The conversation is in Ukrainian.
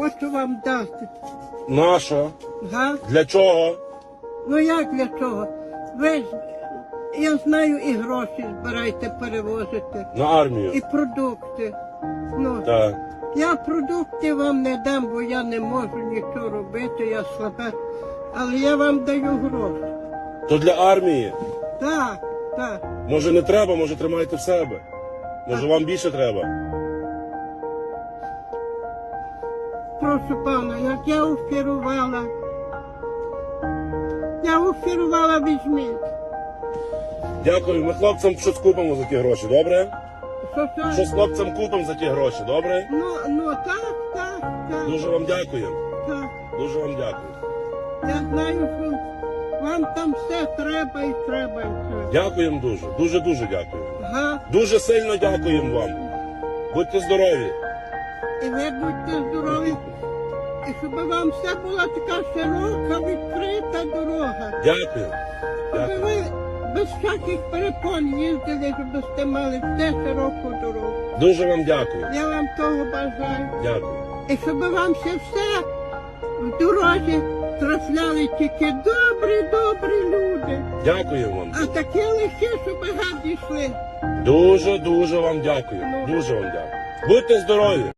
хочу вам дати. Наша? Га? Для чого? Ну як для чого? Ви ж, я знаю, і гроші збираєте, перевозите, На армію. і продукти. Ну, Так. я продукти вам не дам, бо я не можу нічого робити, я слабе. Але я вам даю гроші. То для армії. Так, так. Може не треба, може тримайте в себе. Може вам більше треба. Прошу пана, як я офірувала. Я офірувала, візьміть. Дякую. Ми хлопцям щось купимо за ті гроші, добре? Що це? Щось хлопцям купимо за ті гроші, добре? Ну, ну так, так, так, Дуже вам дякую. так. Дуже вам дякую. Я знаю, що вам там все треба і треба. і все. Дякуємо дуже. Дуже дуже дякую. Га? Дуже сильно дякуємо вам. Будьте здорові. І ви будьте здорові. Щоб вам все була така широка, відкрита дорога. Дякую. Щоб ви без всяких перепон їздили, щоб сте мали все широку дорогу. Дуже вам дякую. Я вам того бажаю. Дякую. І щоб вам ще все в дорозі трапляли тільки добрі, добрі люди. Дякую вам. А такі лихі, щоб гарні йшли. Дуже дуже вам дякую. Дуже вам дякую. Будьте здорові.